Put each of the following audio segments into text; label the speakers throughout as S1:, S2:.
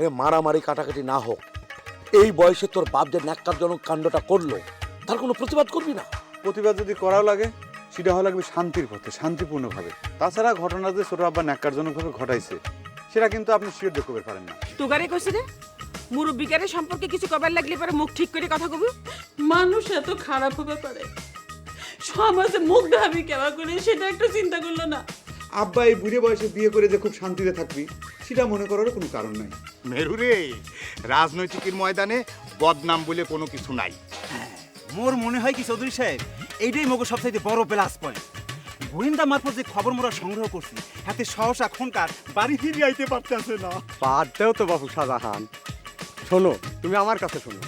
S1: আরে মারামারি কাটাকাটি না হোক। এই বয়সে তোর বাপ যে ন্যাক্কারজনক কাণ্ডটা করল তার কোনো প্রতিবাদ করবি না?
S2: প্রতিবাদ যদি করাও লাগে সেটা হওয়া লাগবে শান্তির পথে শান্তিপূর্ণভাবে। তাছাড়া ঘটনা যে ছোট আব্বা ন্যাক্কারজনকভাবে ঘটাইছে সেটা কিন্তু আপনি শিওর করতে পারেন না।
S3: তোগারে কইছি রে মুরব্বিকারে সম্পর্কে কিছু কবার লাগলে পরে মুখ ঠিক করে কথা কবি।
S4: মানুষ এত খারাপ হতে পারে। সমাজে মুখ ঢাবি কেবা করে সেটা একটু চিন্তা করল না।
S2: আব্বা এই বুড়ে বয়সে বিয়ে করে যে খুব শান্তিতে থাকবি সেটা মনে করারও কোনো কারণ নাই।
S5: মেরুরে রাজনৈতিকের ময়দানে বদনাম বলে কোনো কিছু নাই।
S6: মোর মনে হয় কি চৌধুরী সাহেব এইটাই মগো সবচাইতে বড় প্লাস পয়েন্ট গোয়েন্দা মারফত যে খবর মোরা সংগ্রহ করছি হাতে সহসা এখনকার বাড়ি ফিরে আইতে পারতেছে না।
S7: পারতেও তো বাবু শাহজাহান। শোনো তুমি আমার কাছে শোনো।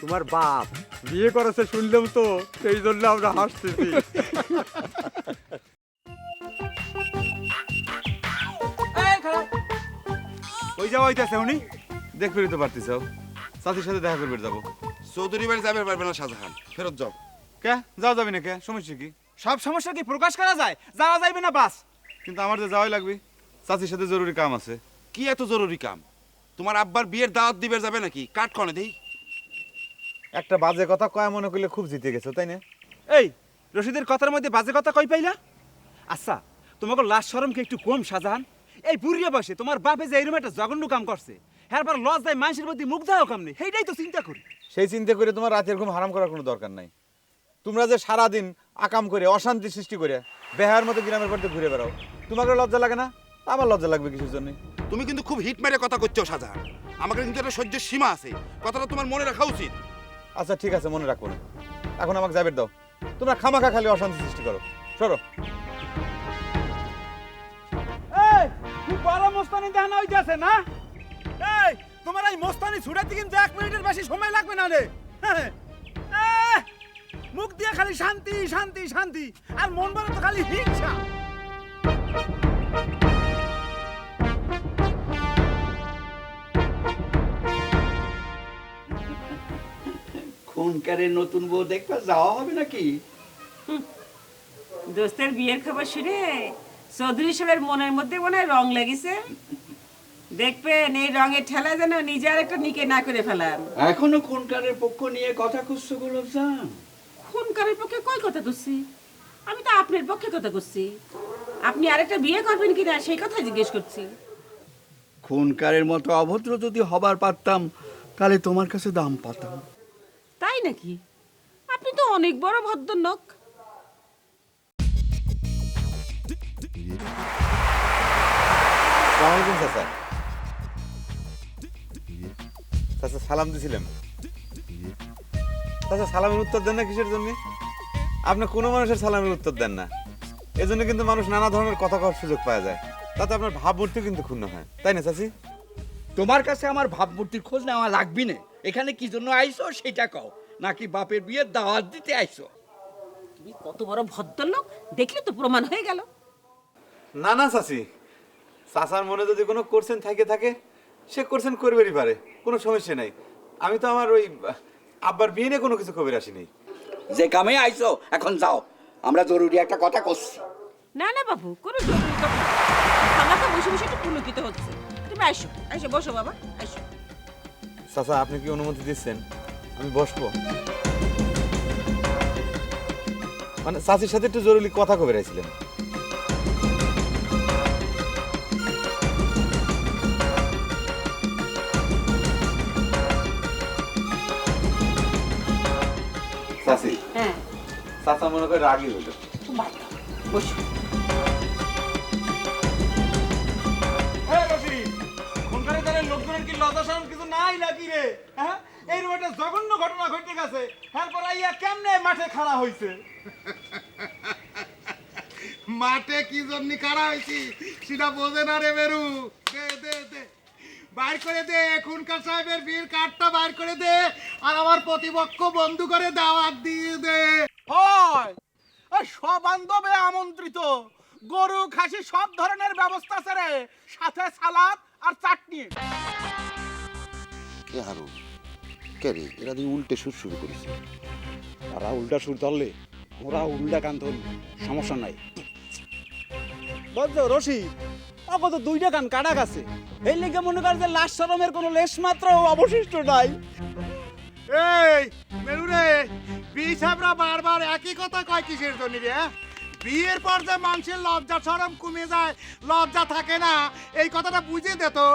S7: তোমার বাপ বিয়ে করেছে শুনলাম তো সেই জন্য আমরা হাসতেছি।
S2: যাওয়া হইতেছে উনি। দেখবে তো পারতেছ চাচির সাথে দেখা করবে যাব।
S5: চৌধুরী বাড়ি যাবে পারবে না শাহজাহান। ফেরত যাও।
S2: কে? যাওয়া যাবে না কে? সমস্যা কি?
S6: সব সমস্যা কি? প্রকাশ করা যায়? যাওয়া যাইবে না বাস?
S2: কিন্তু আমার যে যাওয়াই লাগবে। চাচির সাথে জরুরি কাম আছে।
S5: কি এত জরুরি কাম? তোমার আব্বার বিয়ের দাওয়াত দিবে যাবে নাকি? কাট কনে দেই।
S2: একটা বাজে কথা কয় মনে করলে খুব জিতে গেছো তাই না?
S6: এই রশিদের কথার মধ্যে বাজে কথা কই পাইলা? আচ্ছা তোমাকে লাশ শরম কি একটু কম শাহজাহান। এই বুড়িয়া বসে তোমার বাপে যে এরকম একটা জঘন্য কাম করছে হ্যাঁ পর লস দেয় মানুষের মধ্যে মুখ দেওয়া কাম নেই সেইটাই তো চিন্তা করি।
S2: সেই চিন্তা করে তোমার রাতের ঘুম হারাম করার কোনো দরকার নাই। তোমরা যে সারাদিন আকাম করে অশান্তি সৃষ্টি করে বেহার মতো গ্রামের বাড়িতে ঘুরে বেড়াও তোমাকে লজ্জা লাগে না? আমার লজ্জা লাগবে কিছুর জন্য?
S5: তুমি কিন্তু খুব হিট মেরে কথা করছ সাজা। আমাকে কিন্তু একটা সহ্যের সীমা আছে। কথাটা তোমার মনে রাখা উচিত।
S2: আচ্ছা ঠিক আছে মনে রাখব না। এখন আমাকে যাবে দাও। তোমরা খামাখা খালি অশান্তি সৃষ্টি করো। সরো।
S6: বড় মোস্তানি দেখানো হইতেছে না? এই তোমার এই মোস্তানি ছুটাতে কিন্তু এক মিনিটের বেশি সময় লাগবে না রে। হ্যাঁ, মুখ দিয়ে খালি শান্তি শান্তি শান্তি আর মন বলে তো খালি হিংসা।
S8: খুনকারের নতুন বউ দেখবা যাওয়া হবে নাকি?
S3: দোস্তের বিয়ের খবর শুনে চৌধুরী সাহেবের মনের মধ্যে মনে হয় রং লেগেছে। দেখবেন এই রঙের ঠেলা যেন নিজে আর একটা নিকে না করে ফেলান।
S8: এখনও খুনকারের পক্ষ নিয়ে কথা খুঁজছো গোলপজান
S3: খুনকারের পক্ষে কই কথা করছি? আমি তো আপনার পক্ষে কথা করছি। আপনি আরেকটা বিয়ে করবেন কিনা সেই কথা জিজ্ঞেস করছি।
S8: খুনকারের মতো অভদ্র যদি হবার পারতাম তাহলে তোমার কাছে দাম পাতাম।
S3: তাই নাকি? আপনি তো অনেক বড় ভদ্রলোক।
S2: সালাম আলাইকুম চাচা। চাচা সালাম দিছিলাম চাচা সালামের উত্তর দেন না কিসের জন্য? আপনি কোনো মানুষের সালামের উত্তর দেন না। এজন্য কিন্তু মানুষ নানা ধরনের কথা কওয়ার সুযোগ পাওয়া যায়। তাতে আপনার ভাবমূর্তি কিন্তু ক্ষুণ্ণ হয়। তাই না চাচি?
S8: তোমার কাছে আমার ভাবমূর্তির খোঁজ নেওয়া লাগবি না। এখানে কি জন্য আইছো সেটা কও। নাকি বাপের বিয়ের দাওয়াত দিতে আইছো
S3: তুমি কত বড় ভদ্রলোক দেখলে তো প্রমাণ হয়ে গেল।
S2: না না চাচি। চাচার মনে যদি কোনো কোর্সেন থাকে থাকে সে কোর্সেন করবেরই পারে কোনো সমস্যা নাই। আমি তো আমার ওই আব্বার বিয়ে নিয়ে কোনো কিছু কবির আসিনি।
S8: যে কামে আইছো এখন যাও। আমরা জরুরি একটা কথা করছি।
S3: না না বাবু কোনো জরুরি কথা না। খামাখা বসে বসে একটু পুলকিত হচ্ছে। তুমি আসো আসো বসো বাবা আসো
S2: চাচা আপনি কি অনুমতি দিচ্ছেন? আমি বসবো। মানে চাচির সাথে একটু জরুরি কথা কবে রাখছিলেন চাচা মনে করে হলো
S3: বসো।
S6: হ্যাঁ রশি খুনকারের দলের লোকজনের কি লজ্জা শরম কিছু নাই নাকি রে? হ্যাঁ? এইরকম একটা জঘন্য ঘটনা ঘটে গেছে। তারপর আইয়া কেমনে মাঠে খাড়া হইছে?
S5: মাঠে কি জন্য কারা হয়েছি সেটা বোঝে না রে মেরু। দে দে দে। বাইর করে দে এখনকার সাহেবের বীর কার্ডটা করে দে আর আমার প্রতিপক্ষ বন্ধু করে দাওয়াত দিয়ে দে।
S6: হয়। ওই সব বান্ধবে আমন্ত্রিত। গরু খাসি সব ধরনের ব্যবস্থা আছে সাথে সালাদ আর চাটনি।
S1: কে হারু? কে রে? এরা দিয়ে উল্টে সুর শুরু করেছে।
S7: তারা উল্টা সুর ধরলে ওরা উল্টা কান ধরলে সমস্যা নাই।
S6: বুঝছ রশি অগত দুইটা গান কাটা গেছে এই লেগে মনে কর যে লাশ শরমের কোনো লেশ মাত্র অবশিষ্ট নাই।
S5: এই মেরু রে বিয়ে সাহেবরা বারবার একই কথা কয় কিসের জন্য রে হ্যাঁ? বিয়ের পর যে মানুষের লজ্জা সরম কমে যায় লজ্জা থাকে না। এই কথাটা বুঝিয়ে দে তো।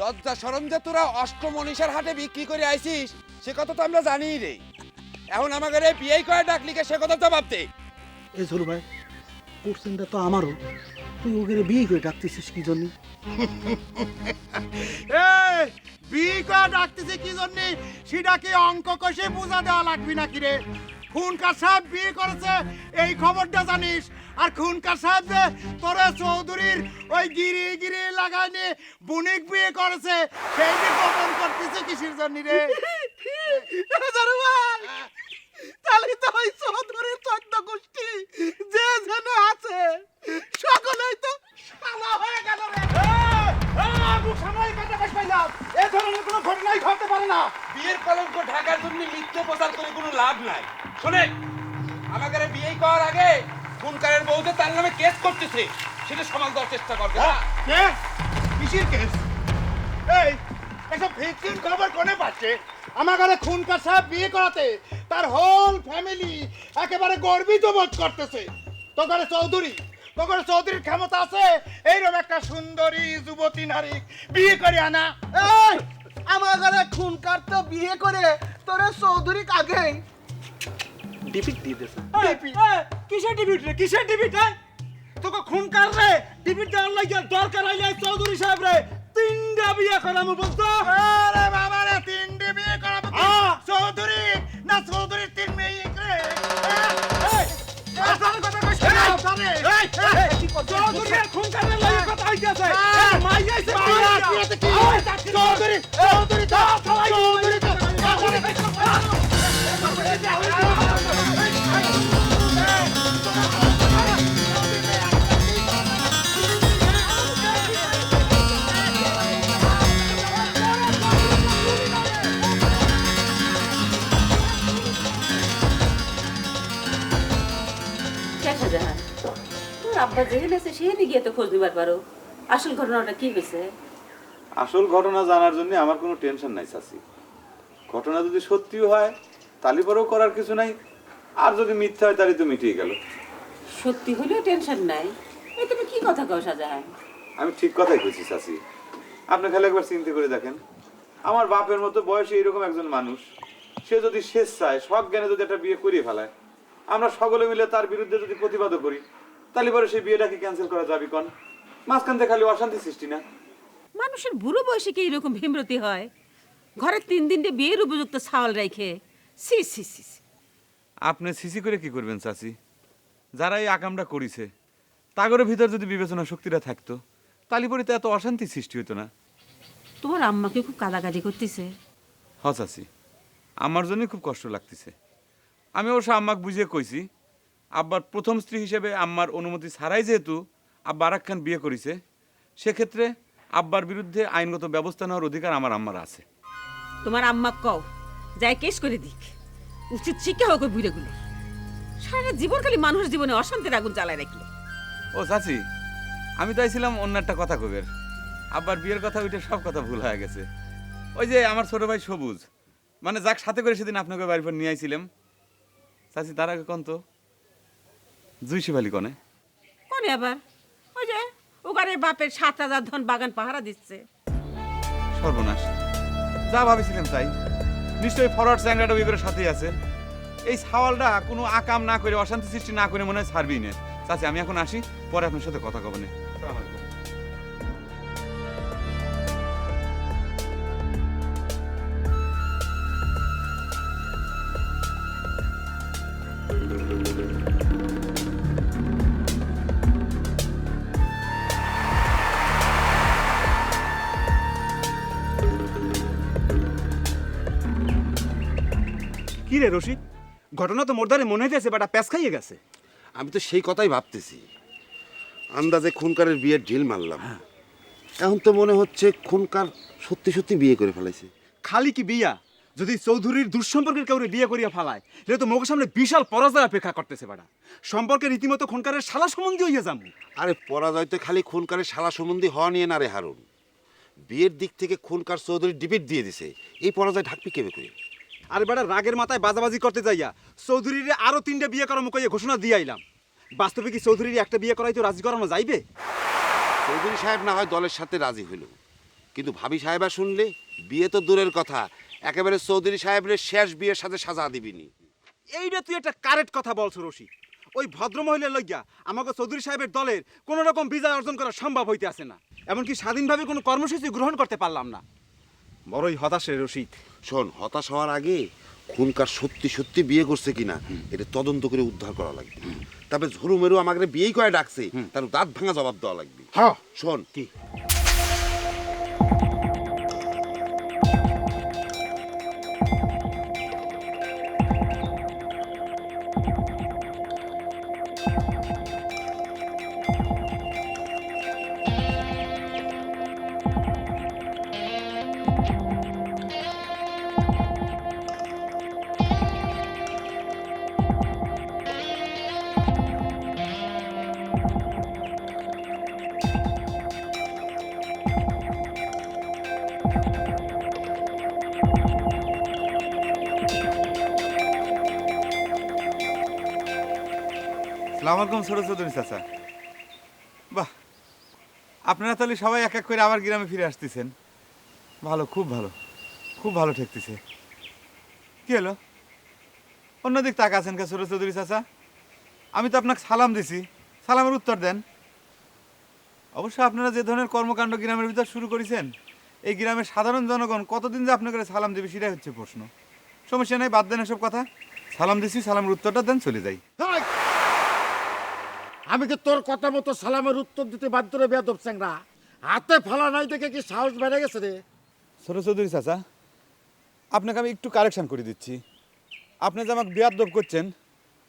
S9: লজ্জা সরম যে তোরা অষ্টমনীষার হাটে বিক্রি করে আইছিস সে কথা তো আমরা জানি রে। এখন আমাকে রে বিয়েই করে ডাকলিকে সে কথা জবাব দে।
S6: এই ছোট ভাই কোশ্চেনটা তো আমারও। তুই ওকে বিয়ে করে ডাকতেছিস কি জন্য?
S5: বিয়ে করে ডাকতেছে কি জন্য? সেটা কি অঙ্ক কষে বোঝা দেওয়া লাগবে নাকি রে? খুনকার সাহেব বিয়ে করেছে, এই খবরটা জানিস? আর খুনকার সাহেব যে তোরে চৌধুরীর ওই গিরি গিরি লাগাইনি বুনিক বিয়ে করেছে, সেই যে গোপন করতেছে কিসের জন্য রে?
S6: তাহলে তো ওই চৌধুরীর চোদ্দ গোষ্ঠী যে যেন আছে, সকলেই তো হয়ে গেল রে। এ ধরনের কোনো ঘটনাই ঘটতে পারে না।
S9: বিয়ের কলঙ্ক ঢাকার জন্য মিথ্যে প্রচার করে কোনো লাভ নাই। শোনে আমাকে বিয়ে করার আগে খুনকারের বউতে তার নামে কেস করতেছে। সেটা সমাজ দেওয়ার চেষ্টা করবে হ্যাঁ
S5: কেস? কিসের কেস? এই এসব ভিত্তির খবর কোনে পাচ্ছে? আমার ঘরে খুনকার সাহেব বিয়ে করাতে তার হোল ফ্যামিলি একেবারে গর্বিত বোধ করতেছে। তো ঘরে চৌধুরী তো ঘরে চৌধুরীর ক্ষমতা আছে এইরকম একটা সুন্দরী যুবতী নারী বিয়ে করে আনা
S6: এই আমার ঘরে খুনকার তো বিয়ে করে তোরে চৌধুরী আগেই ডিপিট দিয়ে দিয়েছে কিসের ডিপিট রে কিসের ডিপিট রে তোকে খুনকার রে ডিপিট দেওয়ার লাগে দরকার হইলে চৌধুরী সাহেব রে তিনটা বিয়ে করামু বলতো
S5: আরে বাবা রে তিনটে বিয়ে করাবো চৌধুরী না চৌধুরীর তিন মেয়ে রে কথা কইছে
S10: আব্বা যেখানে আছে সেখানে গিয়ে তো খোঁজ নিবার পারো। আসল ঘটনাটা কি হয়েছে?
S2: আসল ঘটনা জানার জন্য আমার কোনো টেনশন নাই চাচি ঘটনা যদি সত্যিও হয় তালি পরেও করার কিছু নাই আর যদি মিথ্যা হয় তাহলে তো মিটিয়ে গেল।
S10: সত্যি হলেও টেনশন নাই। এই তুমি কি কথা কও শাহজাহান?
S2: আমি ঠিক কথাই কইছি চাচি আপনি খালি একবার চিন্তা করে দেখেন। আমার বাপের মতো বয়সে এরকম একজন মানুষ সে যদি শেষ চায় সব জ্ঞানে যদি একটা বিয়ে করিয়ে ফেলায় আমরা সকলে মিলে তার বিরুদ্ধে যদি প্রতিবাদও করি তাহলে পরে সেই বিয়েটাকে ক্যান্সেল করা যাবে কন? মাঝখান থেকে খালি অশান্তি সৃষ্টি না?
S3: মানুষের বুড়ো বয়সে কি এরকম ভীমরতি হয়? ঘরে তিন দিনটে বিয়ের উপযুক্ত ছাওয়াল রেখে সি সি সি সি।
S2: আপনি সিসি করে কি করবেন চাচি? যারা এই আকামটা করিছে তাগরের ভিতর যদি বিবেচনা শক্তিটা থাকতো তালিপরিতে এত অশান্তি সৃষ্টি হতো না।
S3: তোমার আম্মাকে খুব কাদাকাজি করতেছে।
S2: হ চাচি। আমার জন্যই খুব কষ্ট লাগতেছে। আমি অবশ্য আম্মাকে বুঝিয়ে কইছি আব্বার প্রথম স্ত্রী হিসেবে আম্মার অনুমতি ছাড়াই যেহেতু আব্বা আর খান বিয়ে করেছে সেক্ষেত্রে আব্বার বিরুদ্ধে আইনগত ব্যবস্থা নেওয়ার অধিকার আমার আম্মার আছে।
S3: তোমার আম্মা কও যাই কেস করে দিক। উচিত শিক্ষা হোক বুড়ে গুলো। সারা জীবন খালি মানুষের জীবনে অশান্তির আগুন জ্বালায় রাখল।
S2: ও চাচি আমি চাইছিলাম অন্য একটা কথা কবের আব্বার বিয়ের কথা ওইটা সব কথা ভুল হয়ে গেছে। ওই যে আমার ছোট ভাই সবুজ মানে যাক সাথে করে সেদিন আপনাকে বাড়ির পর নিয়ে আইছিলাম। চাচি তার আগে কন তো? জুই শিবালি কনে?
S3: কোনে আবার? ওই যে ওখানে বাপের সাত হাজার ধন বাগান পাহারা দিচ্ছে।
S2: সর্বনাশ। যা ভাবেছিলাম তাই। নিশ্চয়ই ফরওয়ার্ড চ্যাংরাটা ওই সাথেই আছে। এই সাওয়ালটা কোনো আকাম না করে অশান্তি সৃষ্টি না করে মনে হয় ছাড়বি না। চাচি আমি এখন আসি পরে আপনার সাথে কথা কব না।
S6: ঘটনা তো মোরদারে মনে হইতেছে বাটা প্যাস খাইয়ে গেছে।
S11: আমি তো সেই কথাই ভাবতেছি। আন্দাজে খুনকারের বিয়ের ঢিল মারলাম। এখন তো মনে হচ্ছে খুনকার সত্যি সত্যি বিয়ে করে ফেলাইছে।
S6: খালি কি বিয়া? যদি চৌধুরীর দুঃসম্পর্কের কেউ বিয়ে করিয়া ফালায় এটা তো মুখের সামনে বিশাল পরাজয় অপেক্ষা করতেছে বাড়া। সম্পর্কে রীতিমতো খনকারের শালা সম্বন্ধী হইয়া যাব।
S11: আরে পরাজয় তো খালি খুনকারের শালা সম্বন্ধী হওয়া নিয়ে না রে হারুন। বিয়ের দিক থেকে খুনকার চৌধুরী ডিবিট দিয়ে দিছে। এই পরাজয় ঢাকবি কেবে করে?
S6: আরে বেটা রাগের মাথায় বাজাবাজি করতে যাইয়া চৌধুরীর আরও তিনটা বিয়ে করার মুখে ঘোষণা দিয়ে আইলাম। বাস্তবে কি চৌধুরীর একটা বিয়ে করাই তো রাজি করানো যাইবে?
S11: চৌধুরী সাহেব না হয় দলের সাথে রাজি হইল। কিন্তু ভাবি সাহেবা শুনলে বিয়ে তো দূরের কথা একেবারে চৌধুরী সাহেবের শেষ বিয়ের সাথে সাজা দিবিনি।
S6: এইটা তুই একটা কারেক্ট কথা বলছো রশি ওই ভদ্রমহিলার লইয়া আমাকে চৌধুরী সাহেবের দলের কোনো রকম বিজয় অর্জন করা সম্ভব হইতে আসে না। এমনকি স্বাধীনভাবে কোনো কর্মসূচি গ্রহণ করতে পারলাম না। বড়ই হতাশের রশিদ।
S11: শোন হতাশ হওয়ার আগে খুনকার সত্যি সত্যি বিয়ে করছে কিনা এটা তদন্ত করে উদ্ধার করা লাগবে। তারপরে ঝুরু মেরু আমাকে বিয়েই করে ডাকছে তার দাঁত ভাঙা জবাব দেওয়া লাগবে।
S5: হ্যাঁ।
S11: শোন
S6: কি?
S2: আলাইকুম, ছোট চৌধুরী চাচা। বাহ, আপনারা তাহলে সবাই এক এক করে আবার গ্রামে ফিরে আসতেছেন। ভালো, খুব ভালো খুব ভালো ঠেকতেছে। কি হলো? অন্যদিক তাকাছেন কে ছোট চৌধুরী চাচা? আমি তো আপনাকে সালাম দিছি। সালামের উত্তর দেন। অবশ্য আপনারা যে ধরনের কর্মকাণ্ড গ্রামের ভিতর শুরু করেছেন এই গ্রামের সাধারণ জনগণ কতদিন যে আপনাকে সালাম দেবে সেটাই হচ্ছে প্রশ্ন। সমস্যা নেই বাদ দেন এসব কথা। সালাম দিছি সালামের উত্তরটা দেন চলে যাই।
S5: আমি কি তোর কথা মতো সালামের উত্তর দিতে বাধ্য রে বেয়াদব চ্যাংরা? হাতে ফেলা নাই দেখে কি সাহস বেড়ে গেছে রে?
S2: ছোট চৌধুরী চাচা আপনাকে আমি একটু কারেকশন করে দিচ্ছি। আপনি যে আমাকে বিয়াদব করছেন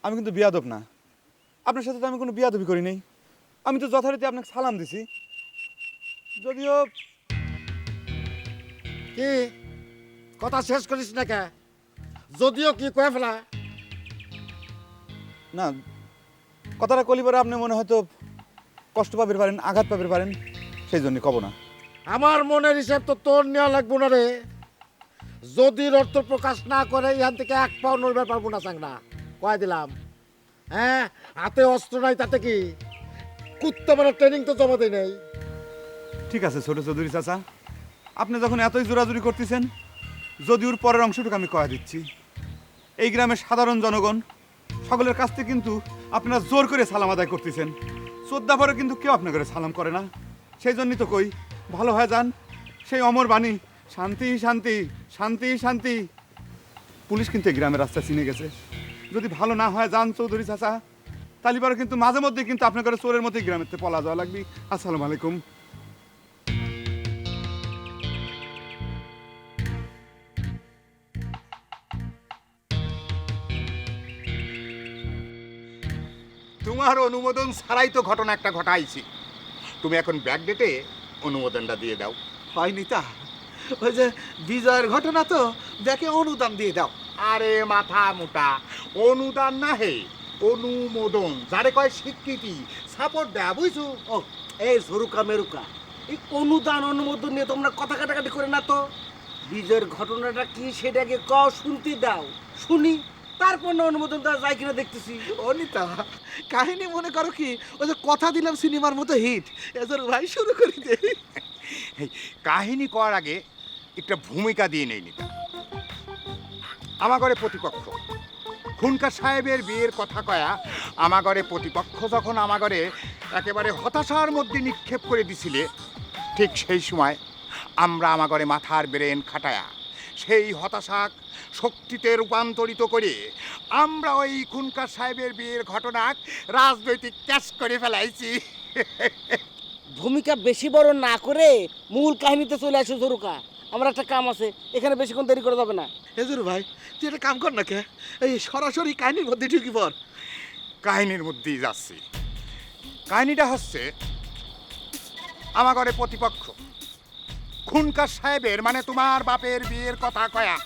S2: আমি কিন্তু বিয়াদব না। আপনার সাথে তো আমি কোনো বিয়াদবি করি নাই। আমি তো যথারীতি আপনাকে সালাম দিছি। যদিও
S5: কি? কথা শেষ করিস না কে? যদিও কি কয়ে ফেলা?
S2: না কথাটা কলিবারে আপনি মনে হয়তো কষ্ট পাবেন পারেন আঘাত পাবেন পারেন সেই জন্য কব না।
S5: আমার মনের হিসাব তো তোর নেওয়া লাগবো না রে। যদি অর্থ প্রকাশ না করে এখান থেকে এক পাও নড়বে পারব না চাংরা। কয়ে দিলাম। হ্যাঁ? হাতে অস্ত্র নাই তাতে কি? কুত্তে মানে ট্রেনিং তো জমা দেয় নেই।
S2: ঠিক আছে, ছোট চৌধুরী চাচা। আপনি যখন এতই জোরাজুরি করতেছেন, যদি ওর পরের অংশটুকু আমি কয়া দিচ্ছি। এই গ্রামের সাধারণ জনগণ, সকলের কাছ থেকে কিন্তু আপনারা জোর করে সালাম আদায় করতেছেন। শ্রদ্ধা পরে কিন্তু কেউ আপনাকে সালাম করে না। সেই জন্যই তো কই, ভালো হয়ে যান, সেই অমর বাণী, শান্তি শান্তি শান্তি শান্তি। পুলিশ কিন্তু এই গ্রামের রাস্তা চিনে গেছে। যদি ভালো না হয়, যান চৌধুরী চাচা। তালিবারে কিন্তু মাঝে মধ্যে কিন্তু আপনার চোরের মধ্যে গ্রামের থেকে পলা যাওয়া লাগবে। আসসালামু আলাইকুম।
S5: তোমার অনুমোদন ছাড়াই তো ঘটনা একটা ঘটাইছি। তুমি এখন ব্যাক ডেটে অনুমোদনটা দিয়ে দাও।
S12: হয়নি তা। ওই যে বিজয়ের ঘটনা তো দেখে অনুদান দিয়ে দাও।
S5: আরে মাথা মোটা অনুদান না হে অনুমোদন। যারে কয় স্বীকৃতি। সাপোর্ট দেয়া বুঝছ?
S12: ও এই ঝরুকা মেরুকা এই অনুদান অনুমোদন নিয়ে তোমরা কথা কাটাকাটি করে না তো? বিজয়ের ঘটনাটা কি সেটাকে ক শুনতে দাও। শুনি তারপর না অনুমোদন দেওয়া যায় কিনা দেখতেছি। অনিতা কাহিনী মনে করো কি? ওই যে কথা দিলাম সিনেমার মতো হিট এজর ভাই শুরু করি দে।
S5: কাহিনী করার আগে একটা ভূমিকা দিয়ে নেই নিতা আমার ঘরে প্রতিপক্ষ। খুনকার সাহেবের বিয়ের কথা কয়া আমাগরে প্রতিপক্ষ যখন আমাগরে একেবারে হতাশার মধ্যে নিক্ষেপ করে দিছিলে, ঠিক সেই সময় আমরা আমাগরে মাথার ব্রেন খাটায়া সেই হতাশাক শক্তিতে রূপান্তরিত করে আমরা ওই খুনকার সাহেবের বিয়ের ঘটনা রাজনৈতিক ক্যাশ করে ফেলাইছি।
S12: ভূমিকা বেশি বড় না করে মূল কাহিনীতে চলে আসো জরুকা। আমার একটা কাম আছে এখানে বেশিক্ষণ দেরি করে যাবে না। হেজুর ভাই তুই একটা কাম কর না কে? এই সরাসরি কাহিনীর মধ্যে ঢুকি পর
S5: কাহিনীর মধ্যেই যাচ্ছি। কাহিনীটা হচ্ছে আমার ঘরে প্রতিপক্ষ খুনকার সাহেবের মানে তোমার বাপের বিয়ের কথা কয়া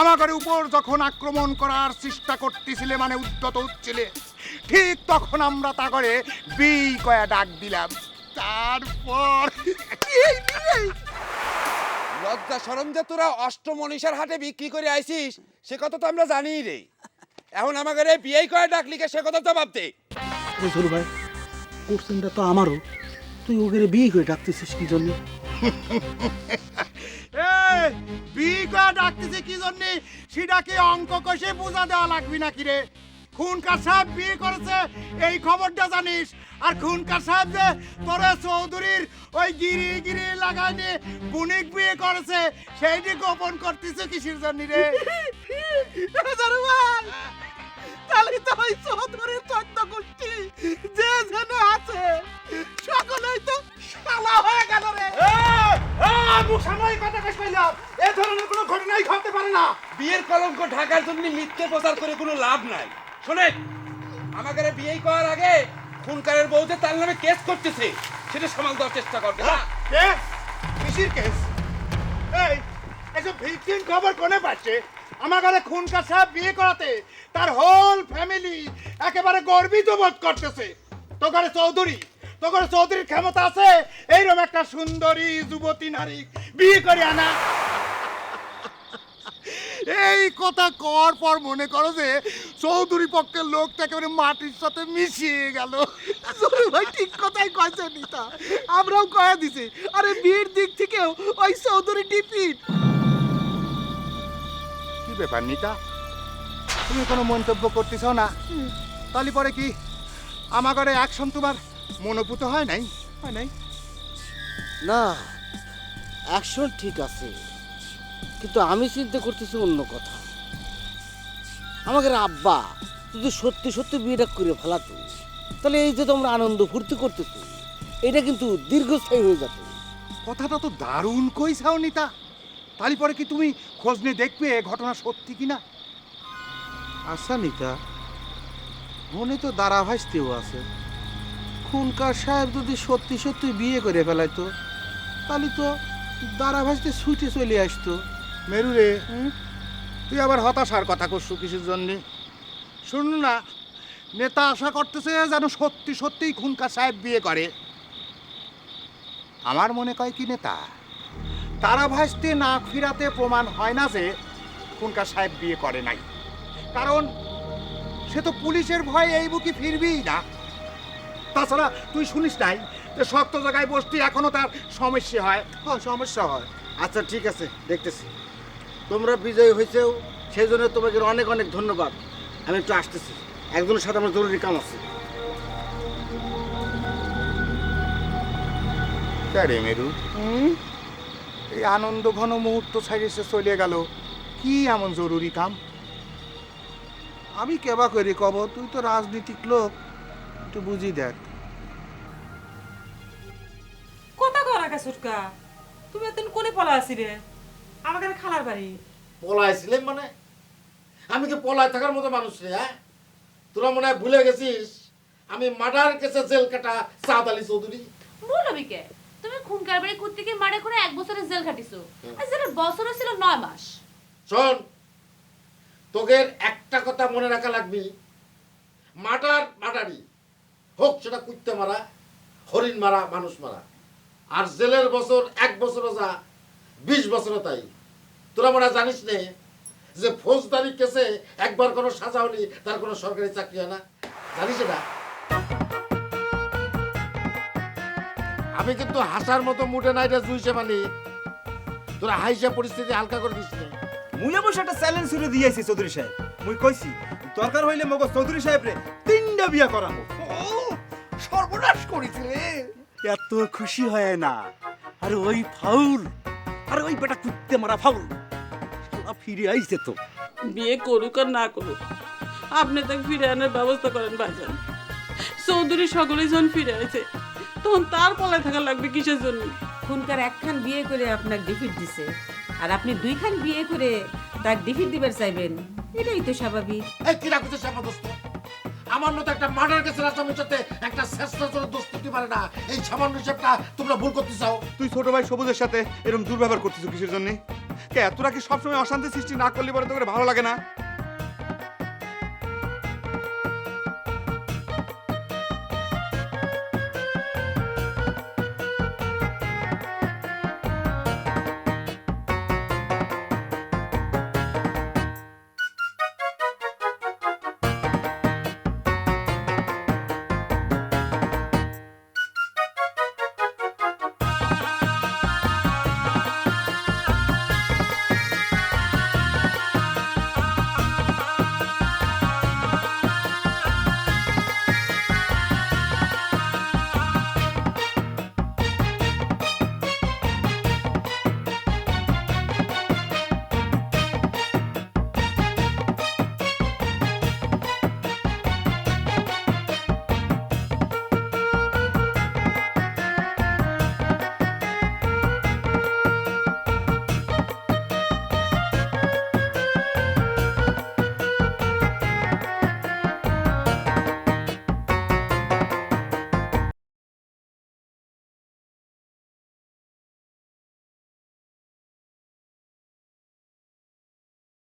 S5: আমাদের উপর যখন আক্রমণ করার চেষ্টা করতেছিলে মানে উদ্যত হচ্ছিলে ঠিক তখন আমরা তা করে বি কয়া ডাক দিলাম। তারপর
S9: লজ্জা সরম যে তোরা অষ্টমনীষার হাটে বিক্রি করে আইছিস সে কথা তো আমরা জানি রে। এখন আমাকে রে বিয়ে করে ডাকলি কে সে কথা জবাব দে
S12: ছোট ভাই কোশ্চেনটা তো আমারও। তুই ওকে বিয়ে করে ডাকতেছিস কি জন্য?
S5: এই বি কয়া ডাকতেছে কি জন্য? সেটা কি অঙ্ক কষে বোঝা দেওয়া লাগবে নাকি রে? খুনকার সাহেব বিয়ে করেছে? এই খবরটা জানিস? আর খুনকার সাহেব যে তোরে চৌধুরীর ওই গিরি গিরি লাগাইনি বুনিক বিয়ে করেছে সেইটি গোপন করতেছে কিসের জন্য রে?
S12: তাহলে তো ওই চৌধুরীর চোদ্দ গোষ্ঠী যে যেন আছে সকলেই তো শালা হয়ে গেল রে।
S5: কথা পাইলাম এ ধরনের কোনো ঘটনাই ঘটতে পারে না।
S9: বিয়ের কলঙ্ক ঢাকার জন্য মিথ্যে প্রচার করে কোনো লাভ নাই। শোনেন, আমাকে বিয়ে করার আগে খুনকারের বউতে তার নামে কেস করতেছে। সেটা সমাল দেওয়ার চেষ্টা করবে
S5: কেস কিসির কেস? এই, এসব ভিকটিম খবর কোনে পাচ্ছে? আমার ঘরে খুনকার সাহেব বিয়ে করাতে তার হোল ফ্যামিলি একেবারে গর্বিত বোধ করতেছে। তো ঘরে চৌধুরী তো ঘরে চৌধুরীর ক্ষমতা আছে? এইরকম একটা সুন্দরী যুবতী নারী বিয়ে করে আনা। এই কথা কর পর মনে করো যে চৌধুরী পক্ষের লোকটা একেবারে মাটির সাথে মিশিয়ে গেল।
S12: ভাই ঠিক কথাই কয়েছে নিতা আমরাও কয়া দিছি আরে বিয়ের দিক থেকেও ওই চৌধুরী ডিপিট
S5: কি ব্যাপার নিতা? তুমি কোনো মন্তব্য করতেছ না? তাহলে পরে কি আমার ঘরে অ্যাকশন তোমার মনোভূত হয় নাই? হয় নাই।
S12: না অ্যাকশন ঠিক আছে। কিন্তু আমি চিন্তা করতেছি অন্য কথা। আমাকে আব্বা যদি সত্যি সত্যি বিয়েটা করে ফেলাতো তাহলে এই যে তোমরা আনন্দ ফুর্তি করতেছো এটা কিন্তু দীর্ঘস্থায়ী হয়ে যেত
S5: কথাটা তো দারুণ কইছাও নিতা। তাহলে পরে কি তুমি খোঁজ নিয়ে দেখবে ঘটনা সত্যি কিনা?
S6: আচ্ছা নিতা মনে তো দাঁড়া ভাসতেও আছে। খুনকার সাহেব যদি সত্যি সত্যি বিয়ে করে ফেলাইতো তাহলে তো দাঁড়া ভাসতে ছুটে চলে আসতো।
S5: মেরু রে তুই আবার হতাশার কথা করছু কিসের জন্যে? শুন না নেতা আশা করতেছে যেন সত্যি সত্যিই খুনকার সাহেব বিয়ে করে। আমার মনে কয় কি নেতা তারা ভাসতে নাক ফিরাতে প্রমাণ হয় না যে খুনকার সাহেব বিয়ে করে নাই। কারণ সে তো পুলিশের ভয়ে এই বুকি ফিরবেই না। তাছাড়া তুই শুনিস নাই যে শক্ত জায়গায় বসতে এখনও তার সমস্যা হয়।
S6: হ্যাঁ সমস্যা হয়।
S12: আচ্ছা ঠিক আছে দেখতেছি। তোমরা বিজয়ী হয়েছেও সেই জন্য তোমাকে অনেক অনেক ধন্যবাদ। আমি একটু আসতেছি। একজনের সাথে আমার জরুরি কাম আছে।
S5: মেরু? এই আনন্দ ঘন মুহূর্ত ছাড়িয়ে চলে গেল। কি এমন জরুরি কাম?
S6: আমি কেবা করি কব? তুই তো রাজনীতিক লোক। একটু বুঝি দেখ।
S3: কথা কর সুটকা। তুমি এতদিন কোনে পলা আসি রে আমাদের খালার বাড়ি।
S12: পলাইছিলেন মানে? আমি কি পলায় থাকার মতো মানুষ রে হ্যাঁ? তোরা মনে হয় ভুলে গেছিস? আমি মার্ডার কেসে জেল কাটা সাদ আলী চৌধুরী।
S10: বলবি কে তুমি খুনকার বাড়ি কুত্তিকে মারে করে এক বছরের জেল খাটিছো আর জেলের বছরও ছিল নয় মাস।
S12: শোন তোদের একটা কথা মনে রাখা লাগবি। মার্ডার মার্ডারই হোক সেটা কুত্তে মারা হরিণ মারা মানুষ মারা। আর জেলের বছর এক বছরও যা, বিশ বছরও তাই। তোরা মনে জানিস নে যে ফৌজদারি কেসে একবার কোনো সাজা হলি তার কোনো সরকারি চাকরি হয় না? জানিস এটা? আমি কিন্তু হাসার মতো মুটে রে জুইছে মানে তোরা হাইসা পরিস্থিতি হালকা করে দিস না।
S6: মুই অবশ্য একটা চ্যালেঞ্জ ছুড়ে দিয়েছি চৌধুরী সাহেব। মুই কইছি, দরকার হইলে মগজ চৌধুরী সাহেব রে তিনটা বিয়া করাবো।
S5: সর্বনাশ করেছে
S6: এত খুশি হয় না। আরে ওই ফাউল আরে ওই বেটা কুত্তে মারা ফাউল। শালা ফিরে আইছে তো।
S4: বিয়ে করুক আর না করুক আপনি তাকে ফিরে আনার ব্যবস্থা করেন ভাইজান। চৌধুরী সকলেই যখন ফিরে আছে তখন তার পলায় থাকা লাগবে কিসের জন্য?
S3: খুনকার একখান বিয়ে করে আপনার ডিফিট দিছে আর আপনি দুইখান বিয়ে করে তার ডিফিট দিবার চাইবেন এটাই তো স্বাভাবিক।
S12: এই কিরা কুতে সামা দোস্ত
S13: আমার মতো একটা মার্ডার কেসের আসামির সাথে একটা শ্রেষ্ঠাচর দোস্তুতি পারে না। এই সামান্য হিসাবটা তোমরা ভুল করতে চাও।
S2: তুই ছোট ভাই সবুজের সাথে এরকম দুর্ব্যবহার করতেছো কিসের জন্য? কে, তোরা কি সবসময় অশান্তি সৃষ্টি না করলে বলে তোকে ভালো লাগে না?